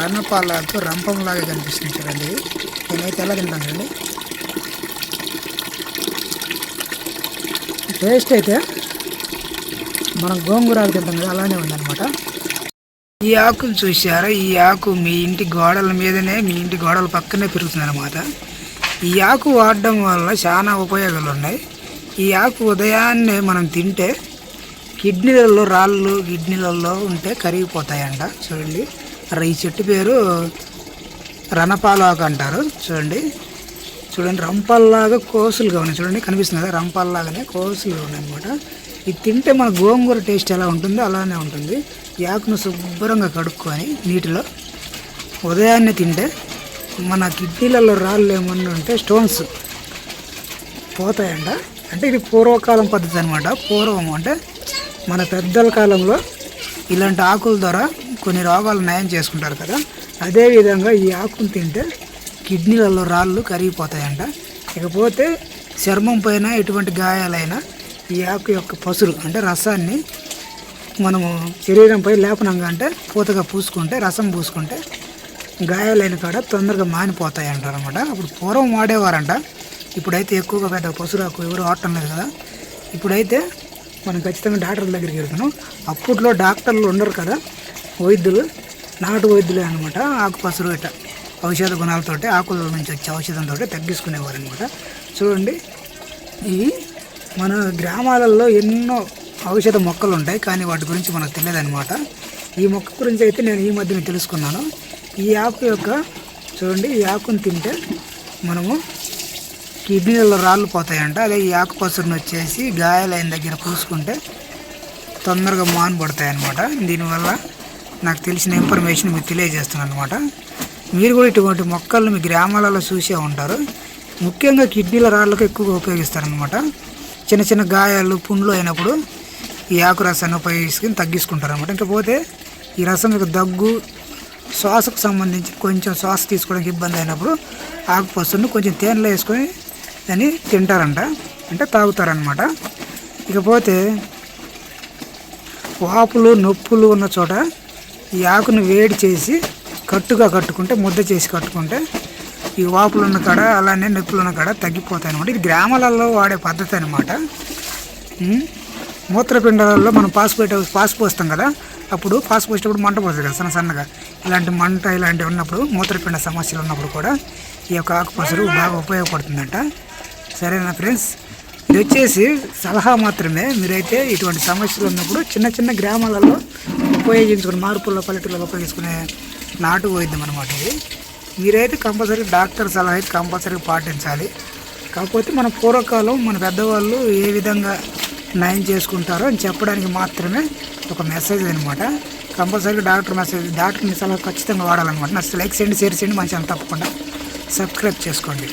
రన్నపాలకు రంపంలాగా కనిపిస్తుంది చూడండి. నేనైతే ఎలా తింటాను చూడండి. టేస్ట్ అయితే మనం గోంగూర తింటాం కదా అలానే ఉందన్నమాట. ఈ ఆకులు చూసారా ఈ ఆకు మీ ఇంటి గోడల మీదనే మీ ఇంటి గోడల పక్కనే పెరుగుతుంది అనమాట ఈ ఆకు వాడడం వల్ల చాలా ఉపయోగాలు ఉన్నాయి. ఈ ఆకు ఉదయాన్నే మనం తింటే కిడ్నీలలో రాళ్ళు కిడ్నీలలో ఉంటే కరిగిపోతాయంట. చూడండి. ఈ చెట్టు పేరు రణపాలాకు అంటారు. చూడండి. చూడండి రంపల్లాగా కోసులుగా ఉన్నాయి. చూడండి కనిపిస్తుంది కదా రంపల్లాగానే కోసులుగా ఉన్నాయి అనమాట ఇది తింటే మన గోంగూర టేస్ట్ ఎలా ఉంటుందో అలానే ఉంటుంది. యాకును శుభ్రంగా కడుక్కొని నీటిలో ఉదయాన్నే తింటే మన కిడ్నీలలో రాళ్ళు ఏమన్నా ఉంటే స్టోన్స్ పోతాయంట. అంటే ఇది పూర్వకాలం పద్ధతి అనమాట పూర్వం అంటే మన పెద్దల కాలంలో ఇలాంటి ఆకుల ద్వారా కొన్ని రోగాలు నయం చేసుకుంటారు కదా అదేవిధంగా ఈ ఆకును తింటే కిడ్నీలలో రాళ్ళు కరిగిపోతాయంట. ఇకపోతే చర్మం పైన ఎటువంటి గాయాలైనా ఈ ఆకు యొక్క పసురు అంటే రసాన్ని మనము శరీరంపై లేపనంగా అంటే పూతగా పూసుకుంటే రసం పూసుకుంటే గాయాలైన కాడ తొందరగా మానిపోతాయి అంటారు అనమాట అప్పుడు పూర్వం వాడేవారంట. ఇప్పుడైతే ఎక్కువగా పెద్ద పసురాకు ఎవరు వాడటం లేదు కదా. ఇప్పుడైతే మనం ఖచ్చితంగా డాక్టర్ల దగ్గరికి వెళ్తున్నాం. అప్పట్లో డాక్టర్లు ఉండరు కదా. వైద్యులు నాటు వైద్యులే అనమాట ఆకుపసరు ఇట ఔషధ గుణాలతోటి ఆకుల నుంచి వచ్చే ఔషధంతో తగ్గించుకునేవారు అనమాట. చూడండి ఇవి మన గ్రామాలలో ఎన్నో ఔషధ మొక్కలు ఉంటాయి కానీ వాటి గురించి మనకు తెలియదనమాట. ఈ మొక్క గురించి అయితే నేను ఈ మధ్యన తెలుసుకున్నాను. ఈ ఆకు యొక్క చూడండి ఈ ఆకును తింటే మనము కిడ్నీలలో రాళ్ళు పోతాయంట. అదే ఈ ఆకు వచ్చేసి గాయాలైన దగ్గర పూసుకుంటే తొందరగా మానబడతాయి అనమాట దీనివల్ల నాకు తెలిసిన ఇన్ఫర్మేషన్ మీకు తెలియజేస్తున్నాను అనమాట మీరు కూడా ఇటువంటి మొక్కలను మీ గ్రామాలలో చూసే ఉంటారు. ముఖ్యంగా కిడ్నీల రాళ్ళకు ఎక్కువగా ఉపయోగిస్తారనమాట చిన్న చిన్న గాయాలు పుండ్లు అయినప్పుడు ఈ ఆకు రసాన్ని ఉపయోగించుకొని తగ్గించుకుంటారనమాట ఇంకపోతే ఈ రసం మీకు దగ్గు శ్వాసకు సంబంధించి కొంచెం శ్వాస తీసుకోవడానికి ఇబ్బంది అయినప్పుడు ఆకు కొంచెం తేనెలో వేసుకొని దాన్ని తింటారంట. అంటే తాగుతారనమాట ఇకపోతే వాపులు నొప్పులు ఉన్న చోట ఈ ఆకును వేడి చేసి కట్టుగా కట్టుకుంటే ముద్ద చేసి కట్టుకుంటే ఈ వాపులు ఉన్న కాడ అలానే నొప్పులు ఉన్న కాడ తగ్గిపోతాయి అనమాట ఇది గ్రామాలలో వాడే పద్ధతి అనమాట మూత్రపిండాలలో మనం పాస్ పెట్టే పాస్ పోస్తాం కదా అప్పుడు పాస్ పోసేటప్పుడు మంట పోతుంది కదా సన్న సన్నగా. ఇలాంటి మంట ఇలాంటివి ఉన్నప్పుడు మూత్రపిండ సమస్యలు ఉన్నప్పుడు కూడా ఈ యొక్క ఆకుపసరు బాగా ఉపయోగపడుతుందంట. సరేనా ఫ్రెండ్స్? ఇది వచ్చేసి సలహా మాత్రమే. మీరైతే ఇటువంటి సమస్యలు ఉన్నప్పుడు చిన్న చిన్న గ్రామాలలో ఉపయోగించుకుని మార్పుల్లో పల్లెటూళ్ళలో ఉపయోగించుకునే నాటు వైద్యం అనమాట ఇది. మీరైతే కంపల్సరీ డాక్టర్ సలహా అయితే కంపల్సరీ పాటించాలి. కాకపోతే మన పూర్వకాలం మన పెద్దవాళ్ళు ఏ విధంగా నయం చేసుకుంటారో అని చెప్పడానికి మాత్రమే ఒక మెసేజ్ అనమాట కంపల్సరీ డాక్టర్ మెసేజ్ డాక్టర్ని సలహా ఖచ్చితంగా వాడాలన్నమాట. నచ్చితే లైక్ చేయండి షేర్ చేయండి మంచిగా తప్పకుండా సబ్స్క్రైబ్ చేసుకోండి.